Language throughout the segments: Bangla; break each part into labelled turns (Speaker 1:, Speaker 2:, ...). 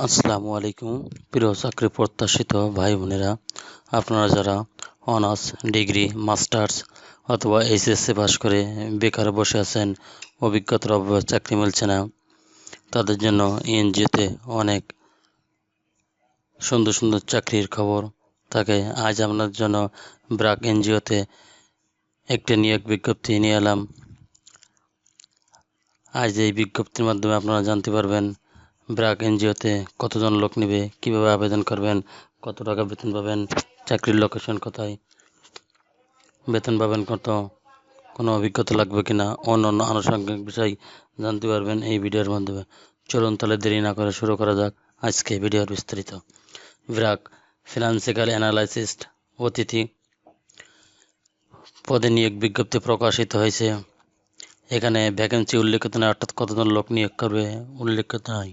Speaker 1: আসসালামু আলাইকুম। প্রিয় চাকরি প্রত্যাশিত ভাই বোনেরা, আপনারা যারা অনার্স, ডিগ্রি, মাস্টার্স অথবা এইচএসসি পাস করে বেকার বসে আছেন, অভিজ্ঞতার অভাবে চাকরি মিলছে না, তাদের জন্য এনজিওতে অনেক সুন্দর সুন্দর চাকরির খবর থাকে। আজ আপনার জন্য ব্রাক এনজিওতে একটি নিয়োগ বিজ্ঞপ্তি নিয়ে এলাম। আজ এই বিজ্ঞপ্তির মাধ্যমে আপনারা জানতে পারবেন ব্রাক এনজিওতে কতজন লোক নেবে? কীভাবে আবেদন করবেন? কত টাকা বেতন পাবেন? চাকরির লোকেশন কোথায়? বেতন পাবেন কত? কোনো অভিজ্ঞতা লাগবে কিনা? অন্য অন্য আনুষঙ্গিক বিষয় জানতে পারবেন এই ভিডিওর মাধ্যমে। চলুন তাহলে দেরি না করে শুরু করা যাক আজকে ভিডিওর বিস্তারিত। ব্রাক ফিনান্সিক্যাল অ্যানালাইসিস্ট অতিথি পদে নিয়োগ বিজ্ঞপ্তি প্রকাশিত হয়েছে। এখানে ভ্যাকেন্সি উল্লেখিত নয় অর্থাৎ কতজন লোক নিয়োগ করবে উল্লেখিত নয়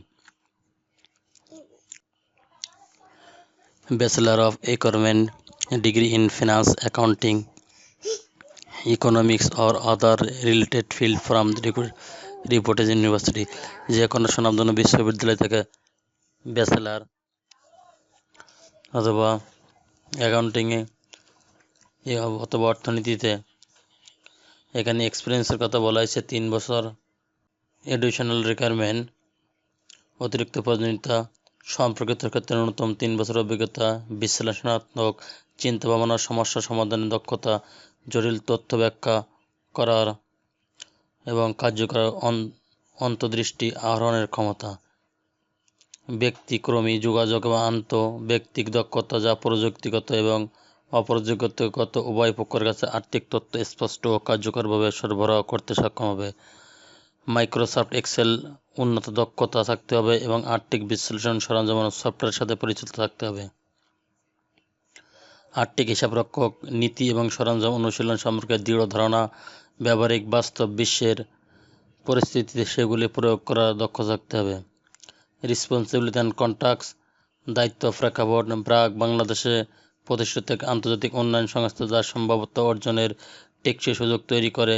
Speaker 1: bachelor of economic degree in finance accounting economics or other related field from reputed university যে কোনো সুনামধন্য বিশ্ববিদ্যালয় থেকে ব্যাচেলার অথবা অ্যাকাউন্টিংয়ে অথবা অর্থনীতিতে এখানে এক্সপিরিয়েন্সের কথা বলা হয়েছে, তিন বছর এডুকেশনাল রিকোয়ারমেন্ট অতিরিক্ত প্রয়োজনীয়তা সম্পর্কিত ক্ষেত্রে ন্যূনতম তিন বছর অভিজ্ঞতা, বিশ্লেষণাত্মক চিন্তা ভাবনা সমস্যা সমাধানের দক্ষতা, জটিল তথ্য ব্যাখ্যা করার এবং কার্যকর অন্তর্দৃষ্টি আহরণের ক্ষমতা। ব্যক্তিক্রমী যোগাযোগ এবং আন্ত ব্যক্তিক দক্ষতা যা প্রযুক্তিগত এবং অপ্রযুক্তিগত উভয় পক্ষের কাছে আর্থিক তথ্য স্পষ্ট ও কার্যকরভাবে সরবরাহ করতে সক্ষম হবে। মাইক্রোসফট, এক্সেল, উন্নত দক্ষতা থাকতে হবে এবং আর্থিক বিশ্লেষণ সরঞ্জাম সফটওয়্যারের সাথে পরিচিত থাকতে হবে। আর্থিক হিসাবরক্ষক, নীতি এবং সরঞ্জাম অনুশীলন সম্পর্কে দৃঢ় ধারণা, ব্যবহারিক, বাস্তব বিশ্বের পরিস্থিতিতে সেগুলি প্রয়োগ করার দক্ষ থাকতে হবে। রেসপন্সিবিলিটি অ্যান্ড কন্ট্যাক্টস দায়িত্ব প্রেক্ষাপট ব্রাক বাংলাদেশে প্রতিষ্ঠিত আন্তর্জাতিক উন্নয়ন সংস্থা যা সম্ভাব্যত অর্জনের টেকসই সুযোগ তৈরি করে।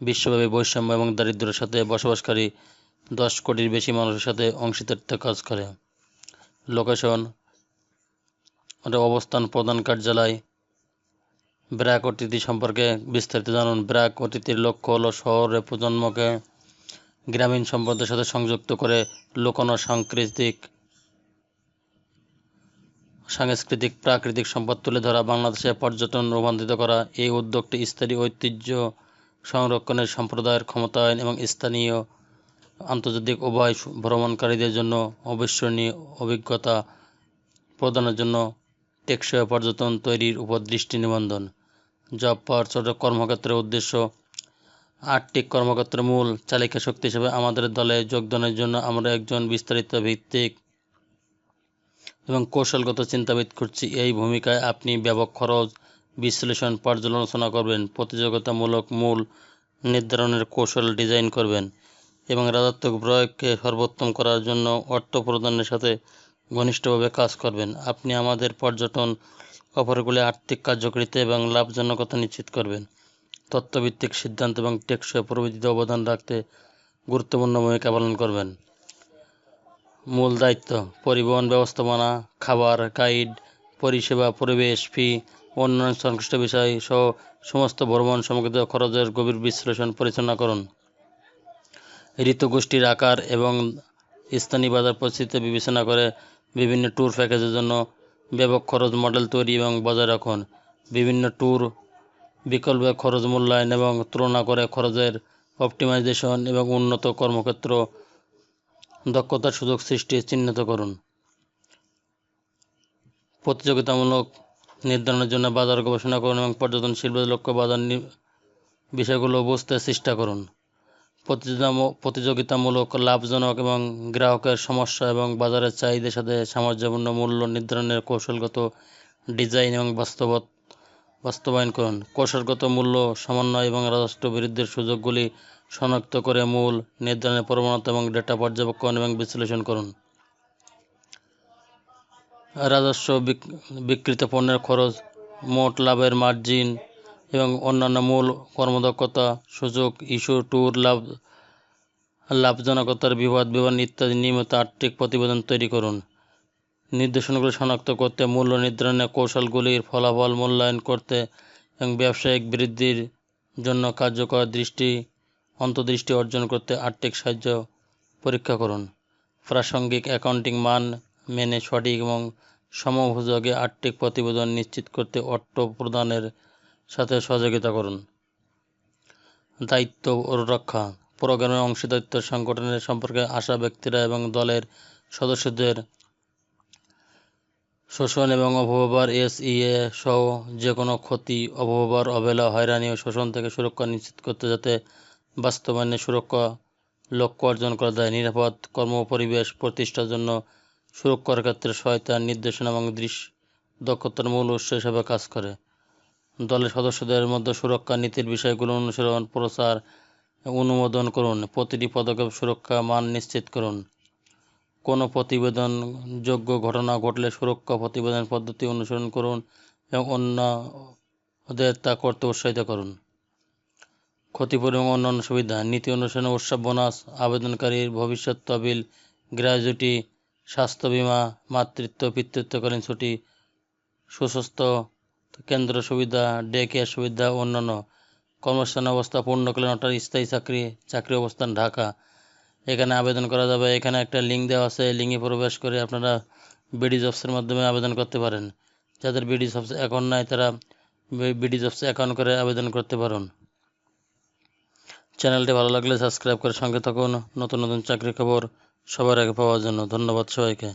Speaker 1: বিশ্বব্যাপী বৈষম্য এবং দারিদ্র্যের সাথে বসবাসকারী দশ কোটির বেশি মানুষের সাথে অংশীদারিত্ব কাজ করে। লোকেশন অবস্থান, প্রধান কার্যালয়, ব্র্যাক অতিথি সম্পর্কে বিস্তারিত জানুন। ব্র্যাক অতিথির লক্ষ্য হল শহরের প্রজন্মকে গ্রামীণ সম্পদের সাথে সংযুক্ত করে লোকানো সাংস্কৃতিক সাংস্কৃতিক, প্রাকৃতিক সম্পদ তুলে ধরা, বাংলাদেশে পর্যটন রূপান্তরিত করা। এই উদ্যোগটি স্থায়ী ঐতিহ্য সংরক্ষণের সম্প্রদায়ের ক্ষমতায়ন এবং স্থানীয় আন্তর্জাতিক উভয় ভ্রমণকারীদের জন্য অবিস্মরণীয় অভিজ্ঞতা প্রদানের জন্য টেকসই পর্যটন তৈরির উপর দৃষ্টি নিবন্ধন। জব পাওয়ার ছোট কর্মক্ষেত্রের উদ্দেশ্য, আর্থিক কর্মক্ষেত্রের মূল চালিকা শক্তি হিসেবে আমাদের দলে যোগদানের জন্য আমরা একজন বিস্তারিত ভিত্তিক এবং কৌশলগত চিন্তাবিদ করছি এই ভূমিকায় আপনি ব্যাপক খরচ বিশ্লেষণ পর্যালোচনা করবেন, প্রতিযোগিতামূলক মূল নির্ধারণের কৌশল ডিজাইন করবেন এবং রাজাত্মক প্রয়োগকে সর্বোত্তম করার জন্য অর্থ প্রদানের সাথে ঘনিষ্ঠভাবে কাজ করবেন। আপনি আমাদের পর্যটন অফারগুলি আর্থিক কার্যকারিতা এবং লাভজনকতা নিশ্চিত করবেন। তথ্যভিত্তিক সিদ্ধান্ত এবং টেকসই প্রবৃত্তিতে অবদান রাখতে গুরুত্বপূর্ণ ভূমিকা পালন করবেন। মূল দায়িত্ব, পরিবহন ব্যবস্থাপনা, খাবার, গাইড, পরিষেবা, পরিবেশ ফি অন্যান্য সংশ্লিষ্ট বিষয় সহ সমস্ত ভ্রমণ সম্পর্কিত খরচের গভীর বিশ্লেষণ পরিচালনা করুন। ঋতুগোষ্ঠীর আকার এবং স্থানীয় বাজার পরিস্থিতি বিবেচনা করে বিভিন্ন ট্যুর প্যাকেজের জন্য ব্যাপক খরচ মডেল তৈরি এবং বজায় রাখুন। বিভিন্ন ট্যুর বিকল্প খরচ মূল্যায়ন এবং তুলনা করে খরচের অপটিমাইজেশন এবং উন্নত কর্মক্ষেত্র দক্ষতার সুযোগ সৃষ্টি চিহ্নিত করুন। প্রতিযোগিতামূলক নির্ধারণের জন্য বাজার গবেষণা করুন এবং পর্যটন শিল্পের লক্ষ্য বাজার বিষয়গুলো বুঝতে চেষ্টা করুন। প্রতিযোগিতামূলক, লাভজনক এবং গ্রাহকের সমস্যা এবং বাজারের চাহিদার সাথে সামঞ্জস্যপূর্ণ মূল্য নির্ধারণের কৌশলগত ডিজাইন এবং বাস্তব বাস্তবায়ন করুন। কৌশলগত মূল্য, সমন্বয় এবং রাজস্ব বৃদ্ধির সুযোগগুলি শনাক্ত করে মূল নির্ধারণের প্রবণতা এবং ডেটা পর্যবেক্ষণ এবং বিশ্লেষণ করুন। রাজস্ব বিকৃত পণ্যের খরচ, মোট লাভের মার্জিন এবং অন্যান্য মূল কর্মদক্ষতা, সুযোগ, ইস্যু, ট্যুর, লাভ, লাভজনকতার বিবাদ, বিবরণ ইত্যাদি নিয়মিত আর্থিক প্রতিবেদন তৈরি করুন। নির্দেশনাগুলি শনাক্ত করতে মূল্য নির্ধারণের কৌশলগুলির ফলাফল মূল্যায়ন করতে এবং ব্যবসায়িক বৃদ্ধির জন্য কার্যকর দৃষ্টি, অন্তর্দৃষ্টি অর্জন করতে আর্থিক সাহায্য পরীক্ষা করুন। প্রাসঙ্গিক অ্যাকাউন্টিং মান মেনে সঠিক এবং সমভাবে আর্থিক প্রতিবেদন নিশ্চিত করতে অর্থ প্রদানের সাথে সহযোগিতা করুন। দায়িত্ব ও রক্ষা। প্রোগ্রামের অংশীদারিত্ব সংগঠনের সম্পর্কে আশা ব্যক্তিরা এবং দলের সদস্যদের শোষণ এবং অপব্যবহার, এসইএ সহ যে কোনো ক্ষতি, অপব্যবহার, অবহেলা, হয়রানি ও শোষণ থেকে সুরক্ষা নিশ্চিত করতে যাতে বাস্তবায়নে সুরক্ষা লক্ষ্য অর্জন করা যায়। নিরাপদ কর্মপরিবেশ প্রতিষ্ঠার জন্য সুরক্ষার ক্ষেত্রে সহায়তা নির্দেশনা এবং দৃশ্য দক্ষতার মূল উৎস হিসাবে কাজ করে। দলের সদস্যদের মধ্যে সুরক্ষা নীতির বিষয়গুলো অনুসরণ প্রচার, অনুমোদন করুন। প্রতিটি পদক্ষেপ সুরক্ষা মান নিশ্চিত করুন। কোনো প্রতিবেদন যোগ্য ঘটনা ঘটলে সুরক্ষা প্রতিবেদন পদ্ধতি অনুসরণ করুন এবং অন্যদের তা করতে উৎসাহিত করুন। ক্ষতিপূরণ এবং অন্যান্য সুবিধা। নীতি অনুসরণে, উৎসব, বোনাস, আবেদনকারীর ভবিষ্যৎ তহবিল গ্র্যাজুইটি স্বাস্থ্য বিমা, মাতৃত্ব, পিতৃত্বকালীন ছুটি, সুস্বাস্থ্য কেন্দ্র সুবিধা ডে কেয়ার সুবিধা অন্যান্য। কর্মস্থান অবস্থা পূর্ণকালীন, অর্থাৎ স্থায়ী চাকরি চাকরি অবস্থান ঢাকা। এখানে আবেদন করা যাবে। এখানে একটা লিঙ্ক দেওয়া আছে। লিঙ্কে প্রবেশ করে আপনারা বিডি জবসের মাধ্যমে আবেদন করতে পারেন। যাদের বিডি জবস অ্যাকাউন্ট নাই, তারা বিডি জবস অ্যাকাউন্ট করে আবেদন করতে পারেন। চ্যানেলটি ভালো লাগলে সাবস্ক্রাইব করে সঙ্গে থাকুন। নতুন নতুন চাকরি খবর সবার আগে পাওয়ার জন্য ধন্যবাদ সবাইকে।